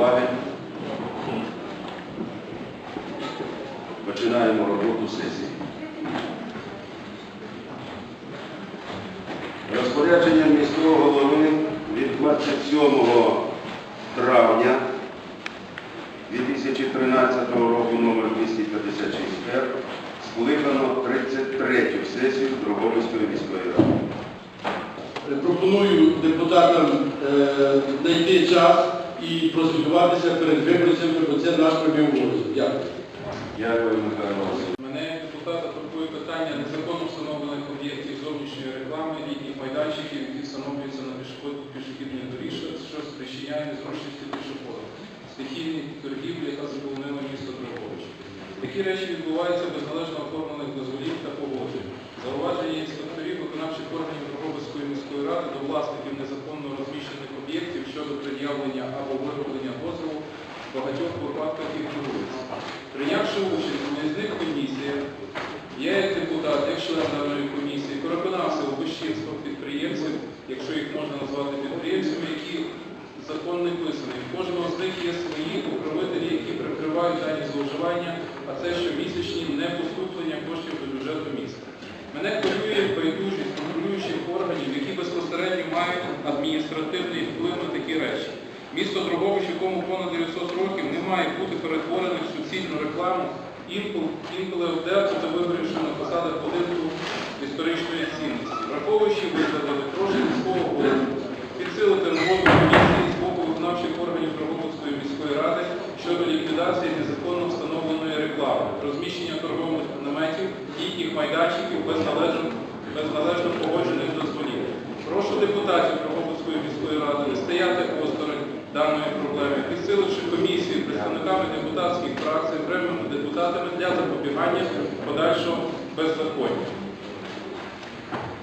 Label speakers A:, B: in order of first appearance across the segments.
A: уваги. Починаємо роботу сесії. Розпорядженням міського голови від 27 травня 2013 року номер 256 р скликано 33 сесію Дрогобицької міської ради.
B: Пропоную депутатам е, знайти час і прослідкуватися перед виборцями, бо це наш прямий обов'язок. Дякую.
A: Дякую, Михайло Васильович.
C: Мене депутата турбує питання незаконно встановлених об'єктів зовнішньої реклами, літніх майданчиків, які встановлюються на пішохід- пішохідних доріжках, що спричиняє незручності пішохода, стихійні торгівлі, яка заполонила місто Дрогобич. Такі речі відбуваються без належно оформлених дозволів та погоджень. Зауваження інспекторів виконавчих органів Дрогобицької міської ради до власників незаконно розміщених об'єктів щодо пред'явлення або вироблення дозволу в багатьох випадках ігнорується. Прийнявши участь у виїзних комісіях, я як депутат, як член даної комісії, переконався у безчинствах підприємців, якщо їх можна назвати підприємцями, які закон не писаний. У кожного з них є свої управителі, які прикривають дані зловживання, а це щомісячні непоступлення коштів до бюджету міста. Мене хвилює байдужість контролюючих органів, які безпосередньо мають адміністративний вплив на такі речі. Місто Дрогобич, якому понад 900 років, не має бути перетворене в суцільну рекламу, інколи, одержати та виборивши на посадах будинку історичної цінності. Враховуючи виклади, прошу міського голову підсилити роботу комісії з боку виконавчих органів Дрогобицької міської ради щодо ліквідації незаконно встановленої реклами, розміщення торгових наметів, літніх майданчиків без належно, погоджених дозволів. Прошу депутатів Дрогобицької міської ради не стояти даної проблеми, підсиливши комісію представниками депутатських фракцій, окремими депутатами для запобігання подальшого беззаконня.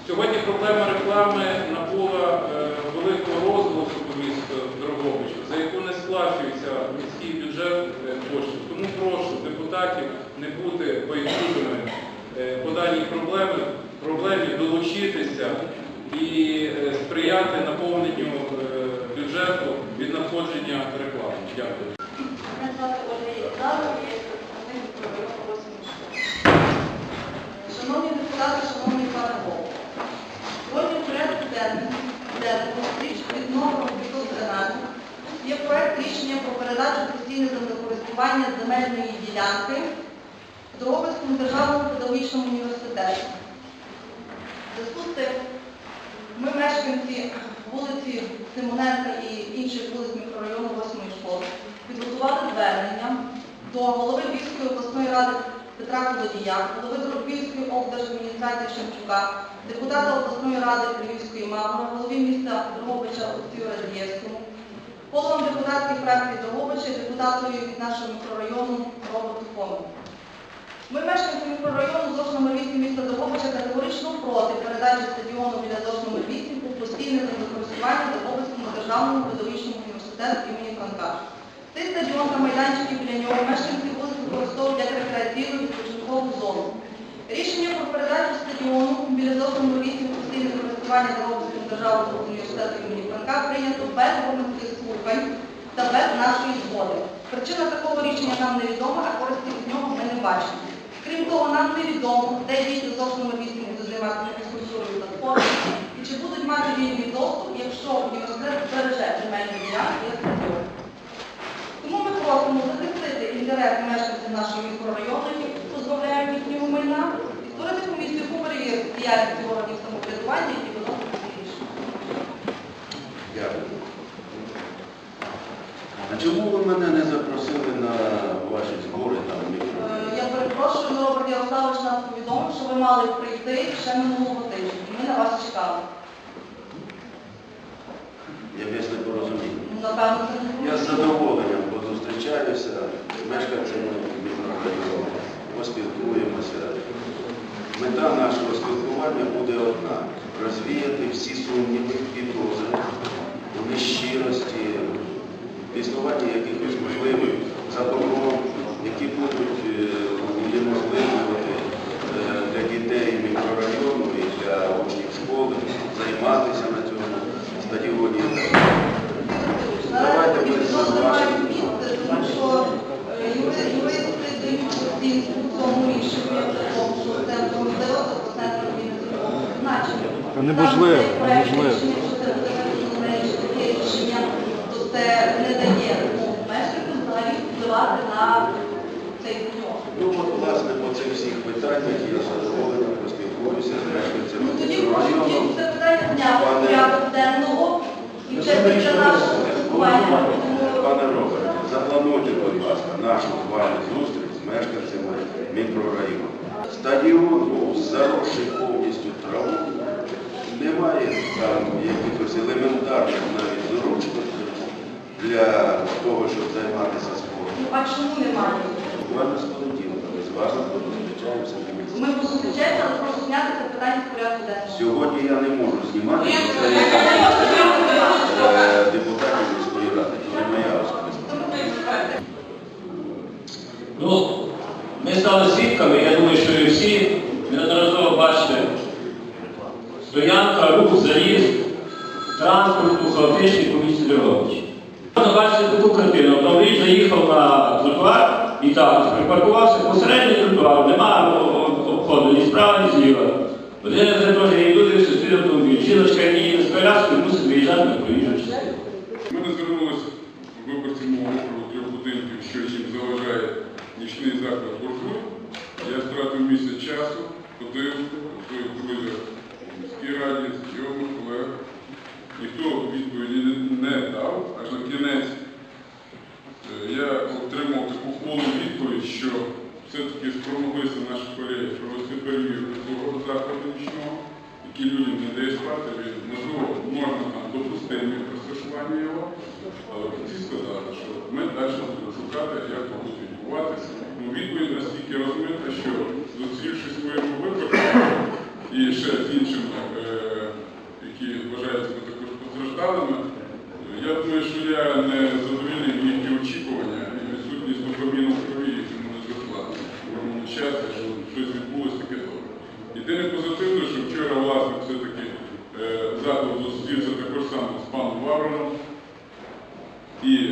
C: Сьогодні проблема реклами набула е, великого розголосу по місту Дрогобичу, за яку не сплачується міський бюджет е, коштів. Тому прошу депутатів не бути байдужими е, по даній проблемі, проблемі долучитися і е, сприяти наповненню е, бюджету від надходження реклами. Дякую.
D: Мене звати Ольга Єднарова, я є представник мікрорайону 86. Шановні депутати, шановний пане Голово, сьогодні в порядку денному денному річ від номеру 513 є проект рішення про передачу постійне землекористування земельної ділянки Дрогобицькому державному педагогічному університету. Зв'язку ми мешканці вулиці Симоненка і інших вулиць мікрорайону 8 школи підготували звернення до голови Львівської обласної ради Петра Колодія, голови Львівської облдержадміністрації Шевчука, депутата обласної ради Львівської Мамори, голові міста Дрогобича Олексію Радієвському, головам депутатських фракцій Дрогобича, депутатові від нашого мікрорайону Роберту Фону. Ми, мешканці мікрорайону ЗОЖ номер 8 міста Дрогобича, категорично проти передачі стадіону біля ЗОЖ номер 8 у постійне використання Дрогобицькому державному педагогічному університету імені Франка. Цей стадіон та майданчики біля нього мешканці будуть використовувати як рекреаційну відпочинкову зону. Рішення про передачу стадіону біля ЗОЖ номер 8 у постійне використання Дрогобицькому державному університету імені Франка прийнято без громадських слухань та без нашої згоди. Причина такого рішення нам невідома, а користі від нього ми не бачимо. Крім того, нам невідомо, де діти ЗОЖ номер 8 займатися фізкультурою та спортом, і чи будуть мати вільний доступ, якщо університет збереже земельні ділянки як стадіон. Тому ми просимо захистити інтереси мешканців нашого мікрорайону, які позбавляють їхнього майна, і створити комісію по діяльності органів самоврядування, які виносять рішення.
A: Дякую. А чому ви мене не запросили на ваші збори там?
D: Е, Я перепрошую, але Роберт Ярославович нас повідомив, що ви мали прийти ще минулого тижня. і Ми на вас чекали.
A: Я десь не порозумію.
D: Ну, Напевно, це не
A: Я з задоволенням зустрічаюся з мешканцями мікрорайону, поспілкуємося. Мета нашого спілкування буде одна розвіяти всі сумніви, підозри у нещирості, існування якихось можливих за допомогою, які будуть унеможливлювати е, для дітей мікрорайону і для учнів школи займатися на цьому стадіоні.
D: Тому що е, юристи дають оцінку цьому що
E: центром ідео, центром міського. Неможливо, неможливо. Питаннях я задоволений поспілкуюся з мешканцями
D: Ну тоді це питання зняти
E: Пане-
D: порядок денного і вже після нашого спілкування
E: Пане Роберте, заплануйте, будь ласка, нашу з вами зустріч з мешканцями мікрорайону. Стадіон був заросший повністю траву. Немає там якихось елементарних навіть зручностей для того, щоб займатися спортом.
D: А чому немає?
E: Вами з понеділка, ми з вами зустрічаємося на місці.
D: Ми зустрічаємося, але прошу зняти це питання з порядку денного.
E: Сьогодні я не можу знімати, бо це
D: знаю.
E: е, депутатів міської ради, це не моя особиста.
F: Ну, ми стали свідками, я думаю, що і всі неодноразово бачите, стоянка, рух, заїзд, транспорту, хаотичний по місті Львовичі. Можна бачити таку картину. Автомобіль заїхав на тротуар і так, припаркувався посередині тротуару, немає обходу ні справа, ні зліва. Один за теж стоїть автомобіль. Жіночка з.
G: Ми не звернулися виборці мого трьох будинків, що їм заважає нічний заклад «Буржуй». Я стратив місяць часу, ходив у своїх у міській раді, знайомих, колег. Ніхто відповіді не дав, аж на кінець е, я отримав таку полу відповідь, що все-таки спромоглися наші колеги провести перевірку того закладу нічного, який людям не дає спати, він, можливо, можна там допустити розташування його, але в кінці сказали, що ми далі будемо шукати, як це буде відбуватися. Ну, відповідь настільки розмита, що зустрівши своїми виборцями і ще з іншими, е, які вважають себе також постраждалими, я думаю, що я не задовільний їхні очікування і відсутність допоміну в крові, які мене зросла часі, що щось таке добре. Єдине позитивне, що вчора власник все-таки е, закладу зустрівся також саме з паном Вавроном і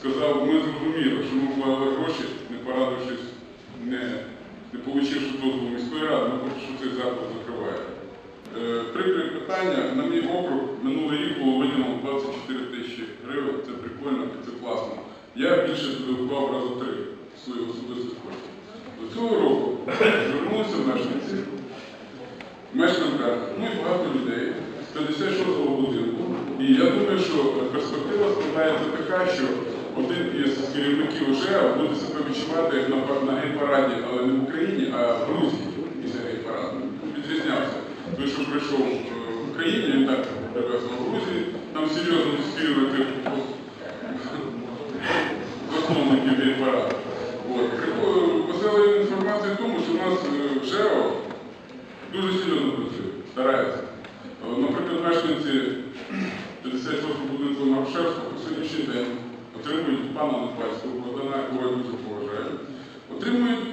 G: сказав, ми зрозуміли, що ми вклали гроші, не порадившись, не, не получивши дозволу міської ради, ми поки що цей заклад закриваємо. Е, Прикре питання, на мій округ минулий рік було виділено 24 тисячі гривень, це прикольно, це класно. Я більше туди вклав раза три своїх особистих коштів. До цього року звернулися мешканці, мешканка, ну і багато людей з 56-го будинку. І я думаю, що перспектива складається така, що один із керівників ЖЕА буде як на, гей-параді, але не в Україні, а в Грузії після гей-параду. Відрізнявся. Той, що прийшов е, в Україні, він так привезли в Грузії, там серйозно відстрілювати засновників гей-параду. От. Такою Весела інформація в тому, що у нас е, в ЖЕО дуже серйозно працює, старається. Е, Наприклад, мешканці 56 будинку на Рушевську по сьогоднішній день отримують від пана Липальського Богдана, якого я дуже поважаю, отримують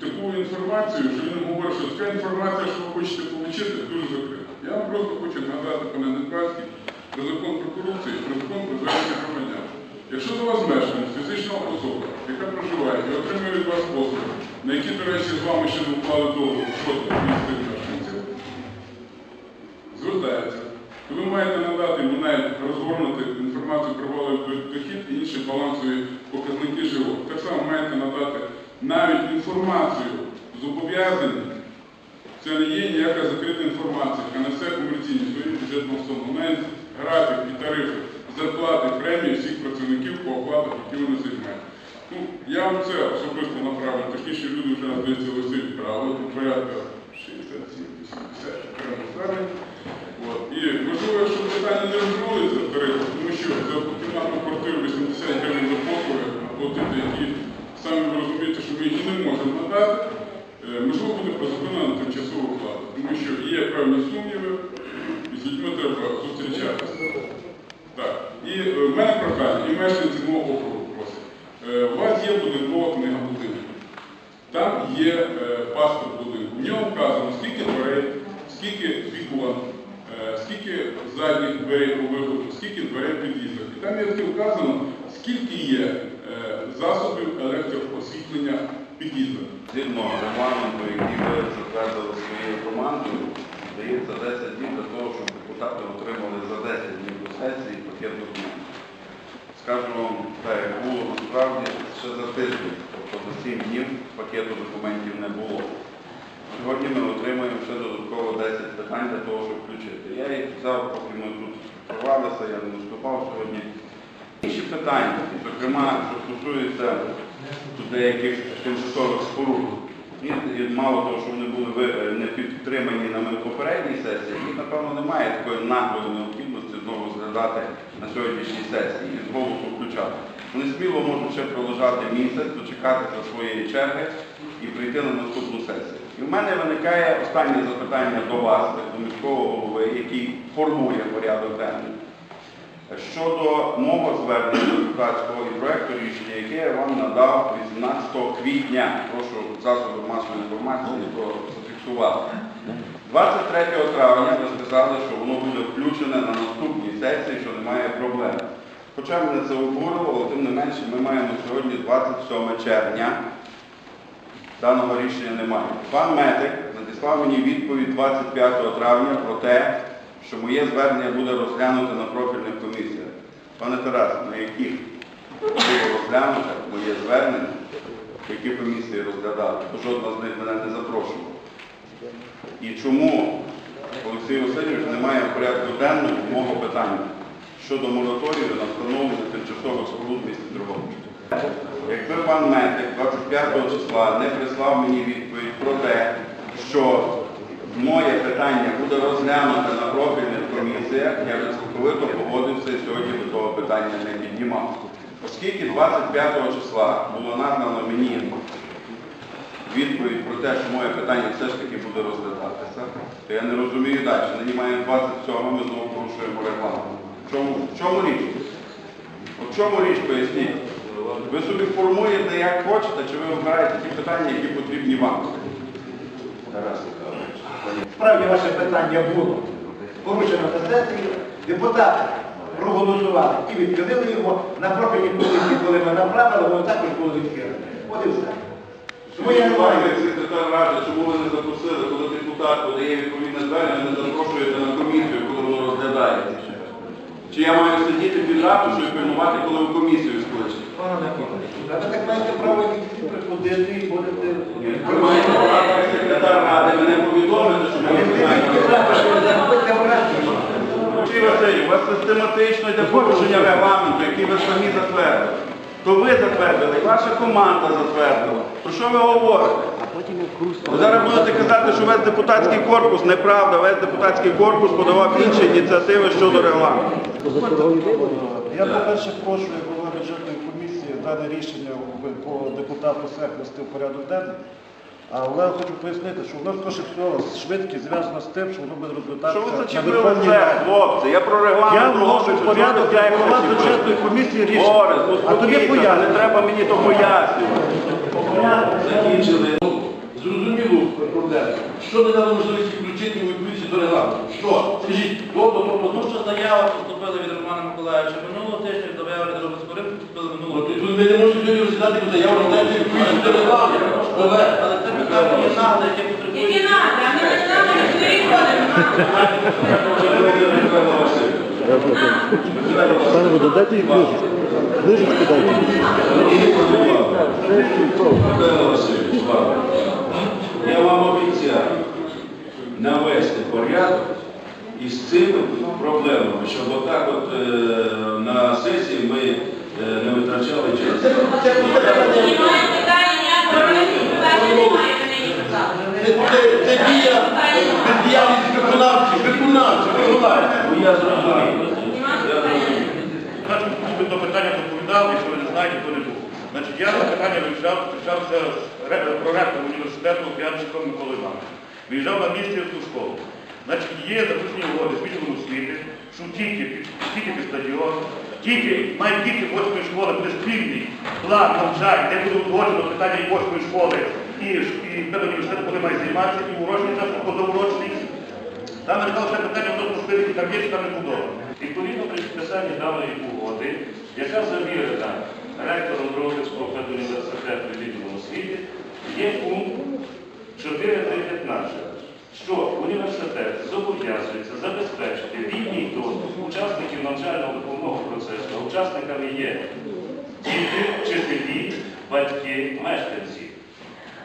G: таку інформацію, що він говорить, що така інформація, що ви хочете отримати, дуже закрита. Я вам просто хочу нагадати, пане Недбальський, про закон про корупцію, про закон про звернення громадян. Якщо до вас мешканець, фізична особа, яка проживає отримує послуги, на які, до речі, з вами ще не вклали договор, що це місцеві мешканців, звертається, то ви маєте надати навіть розгорнути інформацію про валовий дохід і інші балансові показники живого. Так само маєте надати навіть інформацію зобов'язані. Це не є ніяка закрита інформація, яка несе комерційні свої установу. Навіть графік і тарифи, зарплати, премії всіх працівників по оплатах, які вони займають. Ну, я вам це особисто направлю. Технічні люди вже здається листи відправили, тут порядка 67-80. От. І можливо, якщо питання не розрулиться в тарифах, тому що за кімнатну квартиру 80 гривень за послуги платити, які самі ви розумієте, що ми їх не можемо надати, е, можливо, буде призупинена тимчасово оплата, тому що є певні сумніви, і з людьми треба зустрічатися. Так. І е, в мене прохання, і мешканці мого округу просять. Е, У вас є будинкова книга будинку. Там є е, паспорт будинку. В ньому вказано, скільки дверей, скільки вікон, е, скільки задніх дверей у виходу, скільки дверей в під'їздах. І там є вказано, скільки є е, засобів електроосвітлення в під'їздах.
E: Згідно регламенту, який ви затвердили своєю командою, Дається 10 днів для того, щоб депутати отримали за 10 днів до сесії пакет документів. Скажу вам, так як було насправді ще за тиждень, тобто за 7 днів пакету документів не було. Сьогодні ми отримаємо ще додатково 10 питань для того, щоб включити. Я їх взяв, поки ми тут провалися, я не виступав сьогодні. Інші питання, зокрема, що стосується деяких тимчасових споруд. І, мало того, що вони були не підтримані на попередній сесії, і, напевно, немає такої наглої необхідності знову зглядати на сьогоднішній сесії і з включати. Вони сміло можуть ще пролежати місяць, дочекатися своєї черги і прийти на наступну сесію. І в мене виникає останнє запитання до вас, до міського голови, який формує порядок денний. Щодо мого звернення депутатського і проекту рішення, яке я вам надав 18 квітня, прошу засоби масової інформації то зафіксувати. 23 травня ви сказали, що воно буде включене на наступній сесії, що немає проблем. Хоча мене це обурило, але тим не менше ми маємо сьогодні 27 червня. Даного рішення немає. Пан Медик надіслав мені відповідь 25 травня про те, що моє звернення буде розглянуто на профільних комісіях. Пане Тарас, на яких було розглянуто моє звернення, які комісії розглядали, бо жодна з них мене не запрошувала. І чому Олексій Васильович немає в порядку денному мого питання щодо мораторію на встановлення тимчасових споруд місті Дрогобичі? Якби пан Метик 25 числа не прислав мені відповідь про те, що моє питання буде розглянуте на профільних комісіях, я б цілковито погодився і сьогодні до того питання не піднімав. Оскільки 25 числа було надано мені відповідь про те, що моє питання все ж таки буде розглядатися, то я не розумію далі. Нині маємо 27, ми знову порушуємо регламент. В чому, в чому річ? В чому річ поясніть? Ви собі формуєте як хочете, чи ви обираєте ті питання, які потрібні вам?
H: Справді ваше питання було порушено на сесії. Депутати проголосували і відхилили його на профільній комісії, коли ми направили, воно також було відхилено. От і все. Тому я не маю.
E: секретар ради, чому ви не запросили, коли депутат подає відповідне звернення, не запрошуєте на комісію, коли воно розглядається? Чи я маю сидіти під ратушою і пильнувати, коли ви комісію скличете?
H: Ви так маєте право приходити і будете...
E: Ви маєте право, як секретар ради, мене повідомити, що ми розглядаємо. Олексій Васильович, у вас систематично йде порушення регламенту, який ви самі затвердили. То ви затвердили, ваша команда затвердила. Про що ви говорите? Ви зараз будете казати, що весь депутатський корпус неправда, весь депутатський корпус подавав інші ініціативи щодо регламенту.
I: Я, по-перше, прошу як голова бюджетної комісії дане рішення по депутату СЕК в порядок денний. Але я хочу пояснити, що воно скоріше всього швидкість зв'язано з тим, що воно буде
E: Що ви
I: розглядатися
E: зачепили
I: Раді.
E: хлопці? Я про регламент
I: Я
E: говорю,
I: вношу в порядок як голова
E: зачепили?
I: бюджетної комісії
E: Борис,
I: рішення.
E: ну
I: А тоді
E: спокійно, не
I: поясню.
E: треба мені то пояснювати. Закінчили.
B: Зрозуміло проблему. Що не дало можливість включити у відповідності до регламенту? Що? Скажіть, то, то, то, то,
C: Тому що заява поступила від Романа Миколаївича минулого тижня, заява від Роберського ринку минулого тижня.
B: тут ми не можемо сьогодні розглядати заяву на те, що до. Але,
C: це питання є нагле, яке потребує.
A: Тільки надо, а ми не надо, ми сюди ходимо.
I: Пане Вода, дайте їй книжечку. Книжечку дайте.
E: Я вам обіцяю навести порядок із цими проблемами, щоб отак от е, на сесії ми не витрачали час.
A: Немає питання, питання немає
B: виконавців.
E: Ну я зрозумів.
I: До питання доповідав, якщо ви не знаєте, то не був. Значить, я на питання виїжджав, зустрічався з проректором університету П'янчиком Миколою Івановичем. Виїжджав на місце в ту школу. Значить, є заключені угоди з відділом освіти, що тільки, під- тільки під стадіон, тільки, навіть тільки восьмої школи буде спільний план навчань, де буде узгоджено питання і восьмої школи, і, і педуніверситет, коли має займатися, і урочний час, і позаурочний. Там виникало ще питання про можливості, там є, там не будова. Відповідно при підписанні даної угоди, яка завірена ректором Дрогобицького педуніверситету відділу освіти, є пункт 4.3.15. що університет зобов'язується забезпечити вільний доступ учасників навчально-допомогного процесу. Учасниками є діти, вчителі, батьки, мешканці.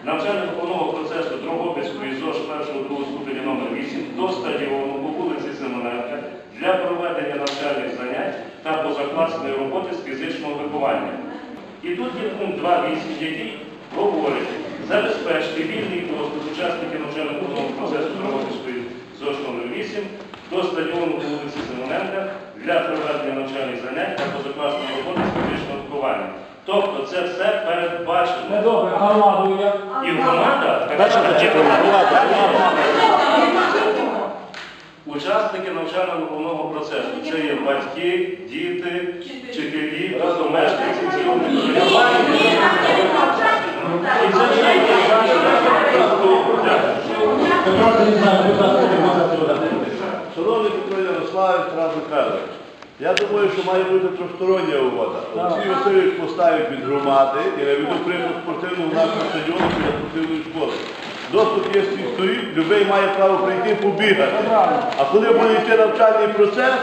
I: Навчально-допомогного процесу Дрогобицької ЗОЖ 1-2 ступеня номер 8 до стадіону по вулиці Семененка для проведення навчальних занять та позакласної роботи з фізичного виховання. І тут є пункт 2.8, який забезпечити вільний доступ учасників навчально-допомогного процесу Дрогобицької ЗОЖ 8 до стадіону по вулиці Семененка для проведення навчальних занять та позакласної роботи з фізичного виховання. Тобто це все передбачено.
F: Добре, громаду як?
I: І громада. Учасники навчально-виховного процесу. Це є батьки, діти, вчителі, тобто мешканці цілого
J: Шановний Петро Ярославович, Тарас Михайлович, я думаю, що має бути тристороння угода. Олексій Васильович поставить від громади і наведу прийму спортивного нашого стадіону біля спортивної школи. Доступ є з сторін, любий має право прийти побігати. А коли буде йти навчальний процес,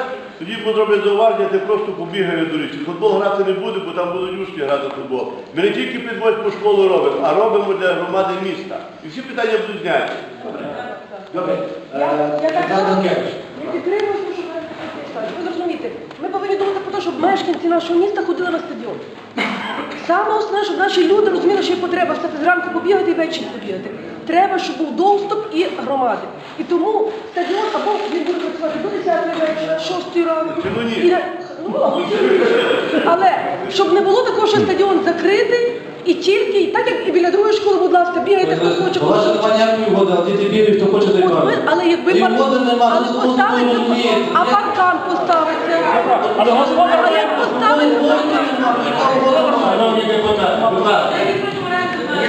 J: тоді зроблять зауваження, ти просто побігає до річки. Футбол грати не буде, бо там будуть ушки грати в футбол. Ми не тільки під восьму школу робимо, а робимо для громади міста. І всі питання будуть зняті.
F: Добре.
K: Я-. Ми підтримуємо, що ви зрозумієте. Ми повинні думати про те, щоб мешканці нашого міста ходили на стадіон. Саме основне, щоб наші люди розуміли, що є потреба стати зранку побігати і ввечері побігати. Треба, щоб був доступ і громади. І тому стадіон або він буде працювати до 10 вечора, 6 ранку.
J: Ну ні?
K: І на- ну, але щоб не було такого, що стадіон закритий і тільки, так як і біля другої школи, будь ласка, бігайте, хто хоче, хто
F: Ваша
K: хоче.
F: понятна угода, а діти бігають, хто хоче той
K: От ви, але якби
F: І
K: пар-
F: води нема,
K: але
F: ну, ну,
K: поставити,
F: ну, ні.
K: а паркан поставиться.
F: Але
K: як поставити
F: Шановні депутати, будь ласка.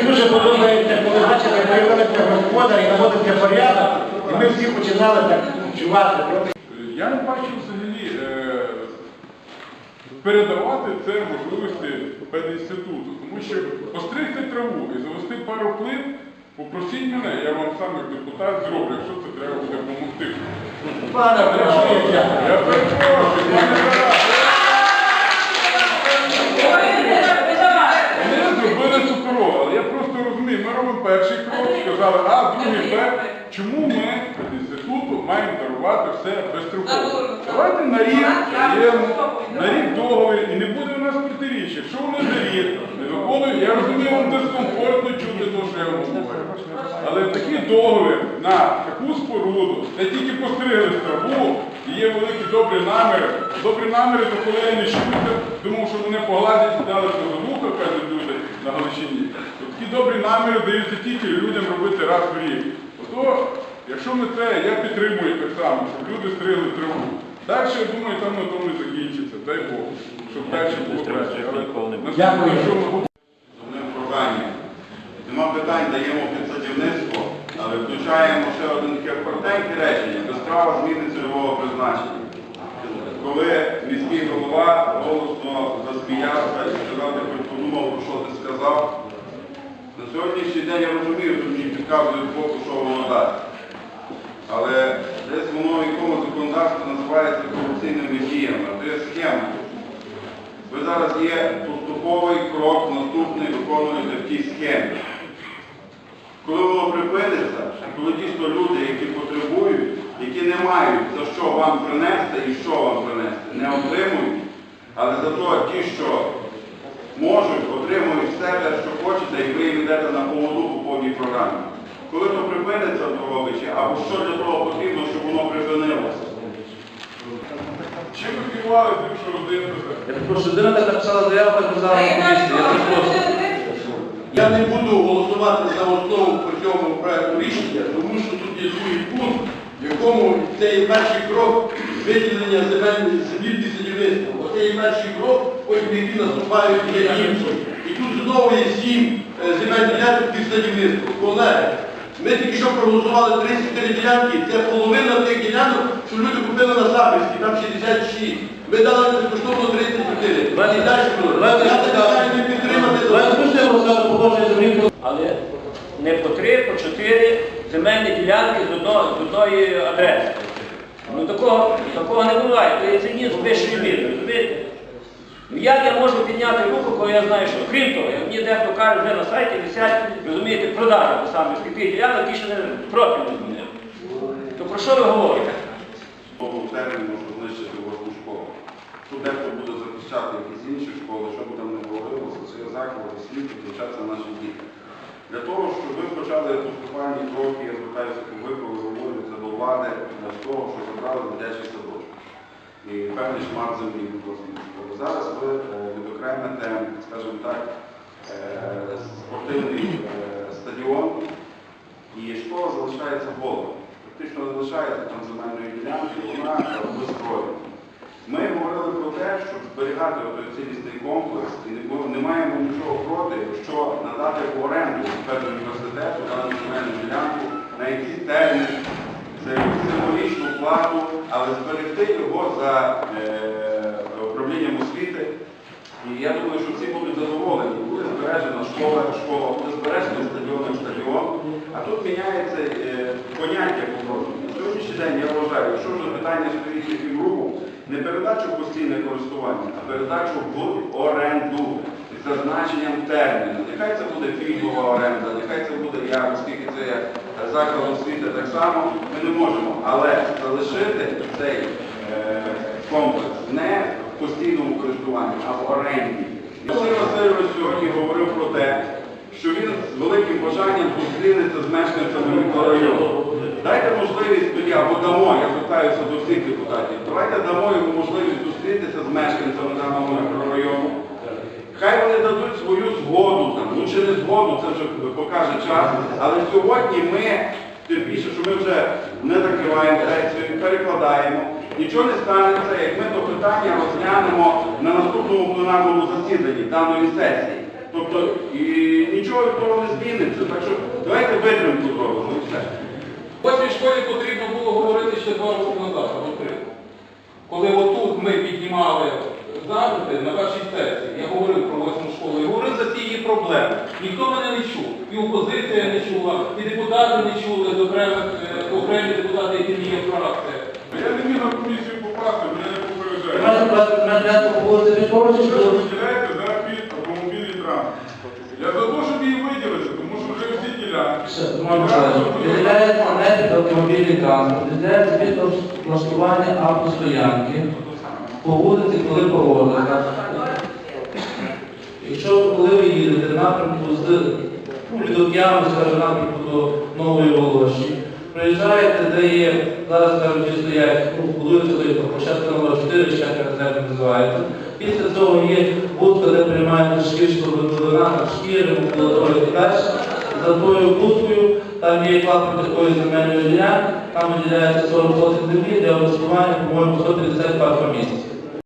H: Мені дуже подобається, коли бачите, майориться господар і наводиться порядок, і ми всі починали так чувати.
G: Я не бачу взагалі е, передавати це можливості пединституту, тому що постригти траву і завести пару плит, попросіть мене, я вам сам як депутат зроблю, якщо це треба буде допомогти.
H: Пане, прошу, я.
G: Я перепрошую, пане Тарас. Ми зробили цукро, але я просто розумію, ми робимо перший крок, сказали, а другий Б. Чому ми від інституту маємо дарувати все безстроково? Давайте на рік даємо, на рік договір і не буде у нас протиріч. Якщо вони за рік не виконують, я розумію, вам дискомфортно чути те, що я вам говорю. Але такий договір на таку споруду, де тільки постригли траву, і є великі добрі наміри. Добрі наміри, то коли я не чуюся, думав, що вони погладять, і дали позовуха, кажуть люди на Галичині. Такі добрі наміри даються тільки людям робити раз в рік. Ото, якщо ми це, я підтримую так само, щоб люди стригли траву. Далі, я думаю, там на тому і закінчиться, дай Бог, щоб далі було краще. Але наступне,
F: Дякую.
G: що ми
E: З. Нема питань, даємо під садівництво, але включаємо ще один таке коротеньке речення, без права зміни цільового призначення. Коли міський голова голосно засміявся і сказав, ти хоч подумав, про що ти сказав. Сьогоднішній день я розумію, що мені підказують боку, що воно дасть. Але десь воно в якому законодавстві називається корупційними діями, це схема. Ви зараз є поступовий крок, наступний виконуєте в тій схемі. Коли воно припиниться, коли дійсно люди, які потребують, які не мають за що вам принести і що вам принести, не отримують, але зато ті, що можуть, отримують все те, що хочете, і ви їм йдете на поводу по повній програмі. Коли то припиниться в Дрогобичі, або що для того потрібно, щоб воно припинилося?
G: чим ви керували що родина?
B: Я прошу, людина так написала заяву, так казала на комісії. Я
J: не буду голосувати за основу по цьому проекту рішення, тому що тут є другий пункт, в якому це є перший крок виділення землі під садівництвом. Оце є перший крок, потім які наступають є інші. І тут знову є сім е, земель ділянок під садівництвом. Колеги, ми тільки що проголосували 34 ділянки, це половина тих ділянок, що люди купили на Сабірській, там 66. Ми дали безкоштовно 34. І далі. Я не підтримати.
F: але не по три, по чотири земельні ділянки з одної адреси. Ну такого, такого не буває, то є цинізм вищої міри, розумієте? Ну, Як я можу підняти руку, коли я знаю, що крім того, як мені дехто каже, вже на сайті висять, розумієте, продажа саме тих ділянок, ті, що не профіль не змінив. То про що ви говорите?
E: Термін можна знищити восьму школу. Тут дехто буде захищати якісь інші школи, що б там не говорилося, це є заклад, слід підключатися наші діти. Для того, щоб ви почали поступальні кроки, я звертаюся до ви, коли говорите до влади, для того, щоб забрали дитячий садочок. І певний шмат землі від. Зараз ви е, відокремите, скажімо так, е, спортивний е, стадіон, і школа залишається голою. Практично не залишається там земельної ділянки, вона без строю. Ми говорили про те, щоб зберігати цілісний комплекс і не, маємо нічого проти, якщо надати в оренду педуніверситету дану земельну ділянку на за якусь символічну плату, але зберегти його за е, управлінням освіти. І я думаю, що всі будуть задоволені. Буде збережена школа, школа, буде збережений стадіон, стадіон. А тут міняється е, поняття погроження. На сьогоднішній день я вважаю, якщо вже питання стоїть таким рухом, не передачу постійне користування, а передачу в оренду з зазначенням терміну. Нехай це буде пільгова оренда, нехай це буде я, оскільки це є заклад освіти так само, ми не можемо. Але залишити цей е, комплекс не в постійному користуванні, а в оренді. Василь Васильович сьогодні говорив про те, що він з великим бажанням зустрінеться з мешканцями мікрорайону. Дайте можливість тоді, або дамо, я звертаюся до всіх депутатів, давайте дамо йому можливість зустрітися з мешканцями даного мікрорайону. Хай вони дадуть свою згоду там, ну чи не згоду, це вже покаже час. Але сьогодні ми, тим більше, що ми вже не закриваємо сесію, перекладаємо. Нічого не станеться, як ми то питання розглянемо на наступному пленарному засіданні даної сесії. Тобто і нічого того не зміниться. Так що давайте витримку зробимо і все.
C: Школі потрібно було говорити ще два роки назад, або три. Коли отут ми піднімали запити на першій сесії, я говорив про восьму школу і говорив за ці її проблеми. Ніхто мене не чув. І опозиція не чула, і депутати не чули, е, окремі депутати, які не є фракція.
G: Я не міг на комісію попасти, мене не попереджають.
B: Знаєте,
G: Що ви виділяєте за під автомобільний транспорт? Я за те, щоб її виділити, тому що вже всі ділянки.
L: Виділяється метод автомобільний транспорт, виділяється під влаштування автостоянки по коли погода. Якщо коли ви їдете в напрямку з ну, від скажімо, напрямку до Нової Волоші, приїжджаєте, де є, зараз кажуть, стоять, будується той площадка номер 4, ще резерв називається. Після цього є будка, де приймають шкірську вина, шкіри, амбулаторію і далі. За тою будкою там є клапан такої земельної ділянки, там виділяється 40 сотень землі для облаштування, по-моєму, 150 квадратних місяців.